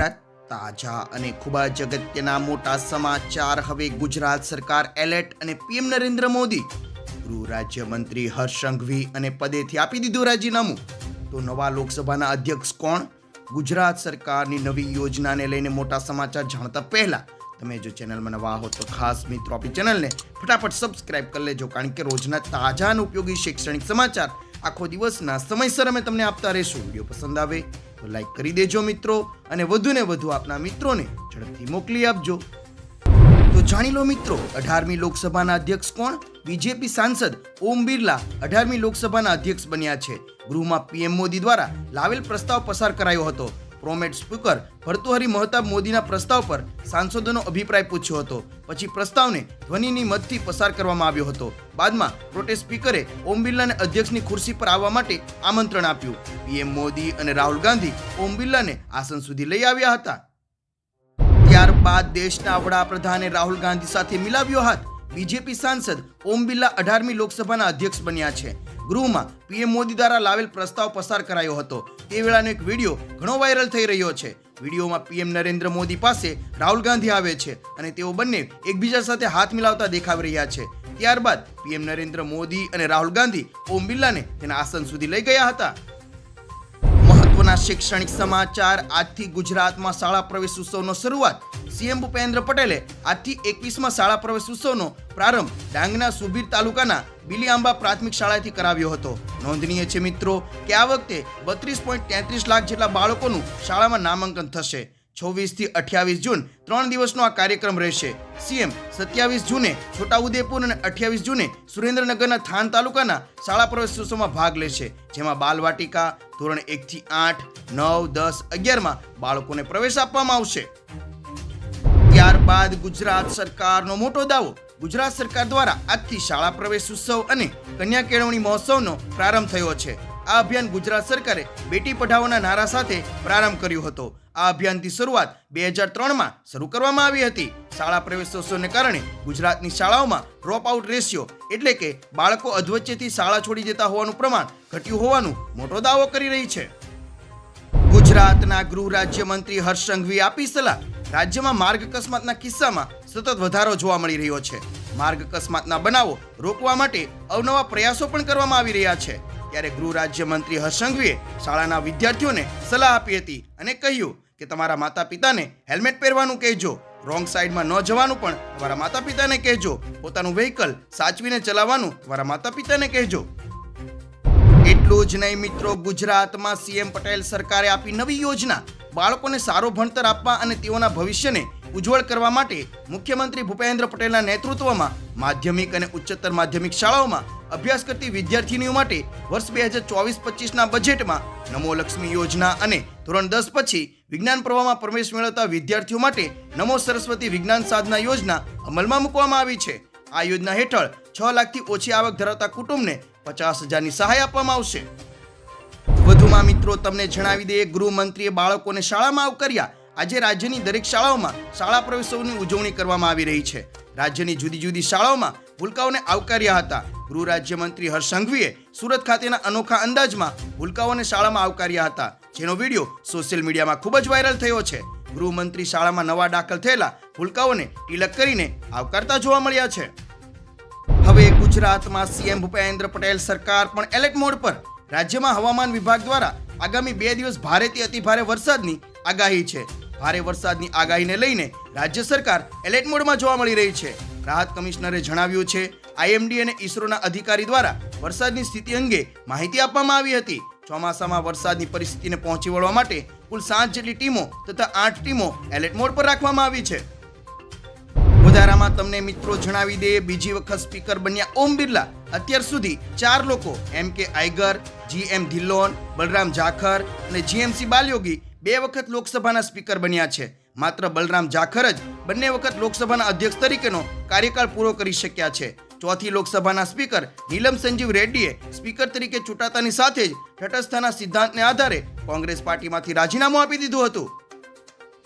ગુજરાત તાજા અને ખૂબ જ અગત્યના મોટા સમાચાર. હવે ગુજરાત સરકાર એલર્ટ અને પીએમ નરેન્દ્ર મોદી ગૃહ રાજ્યમંત્રી હર્ષ સંઘવી અને પદેથી આપી દીધું રાજીનામું. તો નવા લોકસભાના અધ્યક્ષ કોણ? ગુજરાત સરકારની નવી યોજનાને લઈને મોટા સમાચાર જાણતા પહેલા તમે જો ચેનલમાં નવા હો તો ખાસ મિત્રો આપણી ચેનલને ફટાફટ સબસ્ક્રાઇબ કરી લેજો, કારણ કે રોજના તાજા અને ઉપયોગી શૈક્ષણિક સમાચાર આખો દિવસના સમયસર અમે તમને આપતા રહીશું. વીડિયો પસંદ આવે તો લાઈક કરી દેજો મિત્રો અને વધુને વધુ આપના મિત્રોને ઝડપથી મોકલી આપજો. તો જાણી લો મિત્રો, અઢારમી લોકસભાના અધ્યક્ષ કોણ? બીજેપી સાંસદ ઓમ બિરલા અઢારમી લોકસભાના અધ્યક્ષ બન્યા છે. ગૃહમાં પીએમ મોદી દ્વારા લાવેલ પ્રસ્તાવ પસાર કરાયો હતો. પ્રોમેટ સ્પીકર ભર્તુહરી મહતાબ મોદીના પ્રસ્તાવ પર સાંસદોનો અભિપ્રાય પૂછ્યો હતો. પછી પ્રસ્તાવને ધ્વનિની મતથી પસાર કરવામાં આવ્યો હતો. બાદમાં પ્રોટેસ્ટ સ્પીકરે ઓમ બિરલાને અધ્યક્ષની ખુરશી પર આવવા માટે આમંત્રણ આપ્યું. પીએમ મોદી અને રાહુલ ગાંધી ઓમ બિરલાને આસન સુધી લઈ આવ્યા હતા. ત્યારબાદ દેશના વડાપ્રધાને રાહુલ ગાંધી સાથે મિલાવ્યો હાથ. બીજેપી સાંસદ ઓમ બિરલા અઢારમી લોકસભાના અધ્યક્ષ બન્યા છે. ગૃહમાં પીએમ મોદી દ્વારા લાવેલ પ્રસ્તાવ પસાર કરાયો હતો. તે વેળાનો એક વીડિયો ઘણો વાયરલ થઈ રહ્યો છે. વિડીયોમાં પીએમ નરેન્દ્ર મોદી પાસે રાહુલ ગાંધી આવે છે અને તેઓ બંને એકબીજા સાથે હાથ મિલાવતા દેખાવી રહ્યા છે. ત્યારબાદ પીએમ નરેન્દ્ર મોદી અને રાહુલ ગાંધી ઓમ બિરલાને તેના આસન સુધી લઈ ગયા હતા. મહત્વના શૈક્ષણિક સમાચાર આજથી ગુજરાતમાં શાળા પ્રવેશ ઉત્સવનો શરૂઆત સીએમ ભૂપેન્દ્ર પટેલે આજથી એકવીસમાં શાળા પ્રવેશ ઉત્સવનો પ્રારંભ ડાંગના સુબીર તાલુકાના બિલીઆંબા પ્રાથમિક શાળાથી કરાવ્યો હતો. નોંધનીય છે મિત્રો કે આ વખતે બત્રીસ પોઈન્ટ તેત્રીસ લાખ જેટલા બાળકોનું શાળામાં નામાંકન થશે. છવ્વીસથી અઠ્યાવીસ જૂન ત્રણ દિવસનો આ કાર્યક્રમ રહેશે. સીએમ સત્યાવીસ જૂને છોટાઉદેપુર અને અઠ્યાવીસ જૂને સુરેન્દ્રનગરના થાન તાલુકાના શાળા પ્રવેશોત્સવમાં ભાગ લેશે, જેમાં બાલવાટિકા ધોરણ એક થી આઠ, નવ, દસ, અગિયારમાં બાળકોને પ્રવેશ આપવામાં આવશે. ત્યારબાદ ગુજરાત સરકારનો મોટો દાવો. ગુજરાત સરકાર દ્વારા આજથી શાળા પ્રવેશ ઉત્સવ અને કન્યા કેળવણી મહોત્સવનો પ્રારંભ થયો છે. આ અભિયાન ગુજરાત સરકારે બેટી પઢાઓના નારા સાથે પ્રારંભ કર્યો હતો. આ અભિયાનની શરૂઆત બે હજાર ત્રણમાં શરૂ કરવામાં આવી હતી. શાળા પ્રવેશોત્સવને કારણે ગુજરાતની શાળાઓમાં ડ્રોપ આઉટ રેશિયો એટલે કે બાળકો અધવચ્ચેથી શાળા છોડી દેતા હોવાનું પ્રમાણ ઘટ્યું હોવાનું મોટો દાવો કરી રહી છે. ગુજરાતના ગૃહ રાજ્યમંત્રી હર્ષ સંઘવી આપી સલાહ રાજ્યમાં માર્ગ અકસ્માતના કિસ્સામાં સતત વધારો જોવા મળી રહ્યો છે. માર્ગ અકસ્માતના બનાવો રોકવા માટે અવનવા પ્રયાસો પણ કરવામાં આવી રહ્યા છે. ત્યારે ગૃહ રાજ્યમંત્રી મંત્રી હર્ષંઘવીએ શાળાના વિદ્યાર્થીઓને સલાહ આપી હતી અને કહ્યું કે તમારા માતા પિતાને હેલ્મેટ પહેરવાનું કહેજો. રોંગ સાઈડમાં ન જવાનું પણ તમારા માતા પિતાને કહેજો. પોતાનું વ્હીકલ સાચવીને ચલાવવાનું તમારા માતા પિતાને કહેજો. એટલું જ નહીં મિત્રો, ગુજરાતમાં સીએમ પટેલ સરકારે આપી નવી યોજના. બાળકોને સારો ભણતર આપવા અને તેઓના ભવિષ્યને ઉજ્જવળ કરવા માટે મુખ્યમંત્રી ભૂપેન્દ્ર પટેલના નેતૃત્વમાં માધ્યમિક અને ઉચ્ચતર માધ્યમિક શાળાઓમાં અભ્યાસ કરતી વિદ્યાર્થીનીઓ માટે વર્ષ બે હજાર ચોવીસ પચીસના બજેટમાં નમો લક્ષ્મી યોજના અને ધોરણ દસ પછી વિજ્ઞાન પ્રવાહમાં પ્રવેશ મેળવતા વિદ્યાર્થીઓ માટે નમો સરસ્વતી વિજ્ઞાન સાધના યોજના અમલમાં મૂકવામાં આવી છે. આ યોજના હેઠળ છ લાખથી ઓછી આવક ધરાવતા કુટુંબને પચાસ હજારની સહાય આપવામાં આવશે. વધુમાં મિત્રો, તમને જણાવી દઈએ, ગૃહમંત્રીએ બાળકોને શાળામાં આવકાર્યા. આજે રાજ્યની દરેક શાળાઓમાં શાળા પ્રવેશોની ઉજવણી કરવામાં આવી રહી છે. રાજ્યની જુદી જુદી શાળાઓમાં ભૂલકાઓને આવકાર્યા હતા. ગૃહ રાજ્યમંત્રી હર્ષ સંઘવીએ સુરત ખાતેના અનોખા અંદાજમાં ભૂલકાઓને શાળામાં આવકાર્યા હતા. જેનો વીડિયો સોશિયલ મીડિયામાં ખૂબ જ વાયરલ થયો છે. ગૃહમંત્રી શાળામાં નવા દાખલ થયેલા ભૂલકાઓને તિલક કરીને આવકારતા જોવા મળ્યા છે. ગુજરાતમાં સીએમ ભૂપેન્દ્ર પટેલ સરકાર પણ એલર્ટ મોડ પર. રાજ્યમાં હવામાન વિભાગ દ્વારા આગામી બે દિવસ ભારેથી અતિ ભારે વરસાદની આગાહી છે. ભારે વરસાદની આગાહીને લઈને રાજ્ય સરકાર એલર્ટ મોડમાં જોવા મળી રહી છે. રાહત કમિશનરે જણાવ્યું છે, આઈએમડી અને ઇસરોના અધિકારી દ્વારા વરસાદની સ્થિતિ અંગે માહિતી આપવામાં આવી હતી. ચોમાસામાં વરસાદની પરિસ્થિતિને પહોંચી વળવા માટે કુલ સાત જેટલી ટીમો તથા આઠ ટીમો એલર્ટ મોડ પર રાખવામાં આવી છે. વધારામાં તમને મિત્રો જણાવી દઈએ, બીજી વખત સ્પીકર બન્યા ઓમ બિરલા. અત્યાર સુધી ચાર લોકો, એમ કે આઈગર, જી એમ ધિલ્લોન બલરામ જાખર અને જીએમસી બાલયોગી, બે વખત લોકસભાના સ્પીકર બન્યા છે. માત્ર બલરામ જાખર જ બંને વખત લોકસભાના અધ્યક્ષ તરીકેનો કાર્યકાળ પૂરો કરી શક્યા છે. ચોથી લોકસભાના સ્પીકર નીલમ સંજીવ રેડ્ડીએ સ્પીકર તરીકે ચૂંટાતાની સાથે જ તટસ્થતાના સિદ્ધાંતને આધારે કોંગ્રેસ પાર્ટીમાંથી રાજીનામું આપી દીધું હતું.